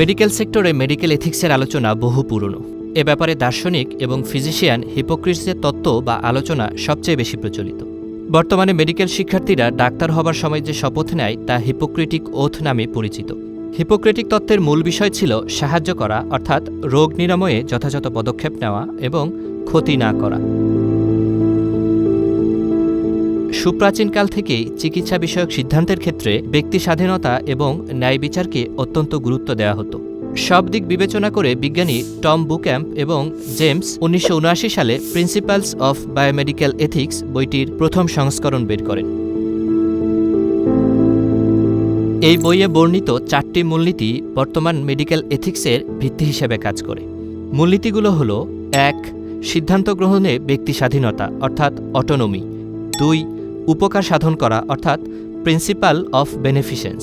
Medical সেক্টরে medical এথিক্সের আলোচনা বহু পুরনো। এ ব্যাপারে দার্শনিক এবং ফিজিশিয়ান হিপোক্রিটসের তত্ত্ব বা আলোচনা সবচেয়ে বেশি প্রচলিত। বর্তমানে মেডিকেল শিক্ষার্থীরা ডাক্তার হবার সময় যে শপথ নেয় তা হিপোক্রেটিক ওথ নামে পরিচিত। হিপোক্রেটিক তত্ত্বের মূল বিষয় ছিল সাহায্য করা, অর্থাৎ রোগ নিরাময়ে যথাযথ পদক্ষেপ নেওয়া এবং ক্ষতি না করা। সুপ্রাচীনকাল থেকেই চিকিৎসা বিষয়ক সিদ্ধান্তের ক্ষেত্রে ব্যক্তি স্বাধীনতা এবং ন্যায় বিচারকে অত্যন্ত গুরুত্ব দেওয়া হতো। সব দিক বিবেচনা করে বিজ্ঞানী টম বুক্যাম্প এবং জেমস উনিশশো উনআশি সালে প্রিন্সিপালস অফ বায়োমেডিক্যাল এথিক্স বইটির প্রথম সংস্করণ বের করেন। এই বইয়ে বর্ণিত চারটি মূলনীতি বর্তমান মেডিকেল এথিক্সের ভিত্তি হিসেবে কাজ করে। মূলনীতিগুলো হল, এক, সিদ্ধান্ত গ্রহণে ব্যক্তি স্বাধীনতা, অর্থাৎ অটোনমি দুই উপকার সাধন করা, অর্থাৎ প্রিন্সিপাল অফ বেনিফিসেন্স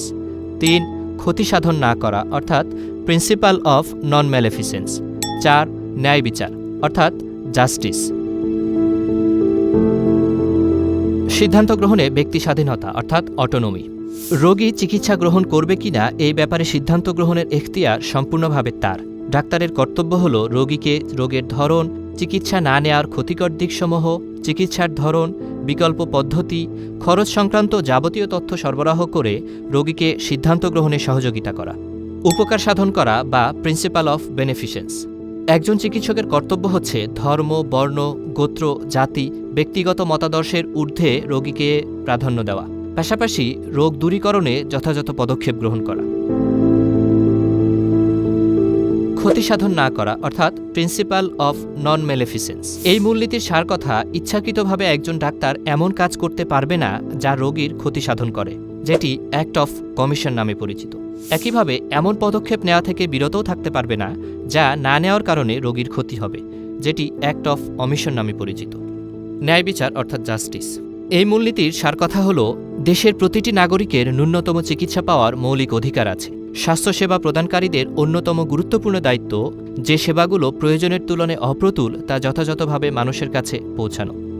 তিন, ক্ষতি সাধন না করা, অর্থাৎ প্রিন্সিপাল অফ নন ম্যালেফিসেন্স চার, ন্যায় বিচার, অর্থাৎ জাস্টিস সিদ্ধান্ত গ্রহণে ব্যক্তি স্বাধীনতা, অর্থাৎ অটোনমি রোগী চিকিৎসা গ্রহণ করবে কিনা, এই ব্যাপারে সিদ্ধান্ত গ্রহণের এখতিয়ার সম্পূর্ণভাবে তার। ডাক্তারের কর্তব্য হল রোগীকে রোগের ধরন, চিকিৎসা না নেওয়ার ক্ষতিকর দিকসমূহ, চিকিৎসার ধরন বিকল্প পদ্ধতি, খরচ সংক্রান্ত যাবতীয় তথ্য সরবরাহ করে রোগীকে সিদ্ধান্ত গ্রহণে সহযোগিতা করা, উপকার সাধন করা বা প্রিন্সিপাল অফ বেনিফিশেন্স একজন চিকিৎসকের কর্তব্য হচ্ছে ধর্ম, বর্ণ, গোত্র, জাতি, ব্যক্তিগত মতাদর্শের ঊর্ধ্বে রোগীকে প্রাধান্য দেওয়া। পাশাপাশি রোগ দূরীকরণে যথাযথ পদক্ষেপ গ্রহণ করা। ক্ষতি সাধন না করা, অর্থাৎ প্রিন্সিপাল অফ নন মেলেফিসেন্স এই মূলনীতির সার কথা ইচ্ছাকৃতভাবে একজন ডাক্তার এমন কাজ করতে পারবে না যা রোগীর ক্ষতি সাধন করে, যেটি অ্যাক্ট অফ কমিশন নামে পরিচিত। একইভাবে এমন পদক্ষেপ নেওয়া থেকে বিরতও থাকতে পারবে না, যা না নেওয়ার কারণে রোগীর ক্ষতি হবে, যেটি অ্যাক্ট অফ অমিশন নামে পরিচিত। ন্যায় বিচার, অর্থাৎ জাস্টিস। এই মূলনীতির সার কথা হল, দেশের প্রতিটি নাগরিকের ন্যূনতম চিকিৎসা পাওয়ার মৌলিক অধিকার আছে। স্বাস্থ্যসেবা প্রদানকারীদের অন্যতম গুরুত্বপূর্ণ দায়িত্ব যে সেবাগুলো প্রয়োজনের তুলনায় অপ্রতুল তা যথাযথভাবে মানুষের কাছে পৌঁছানো।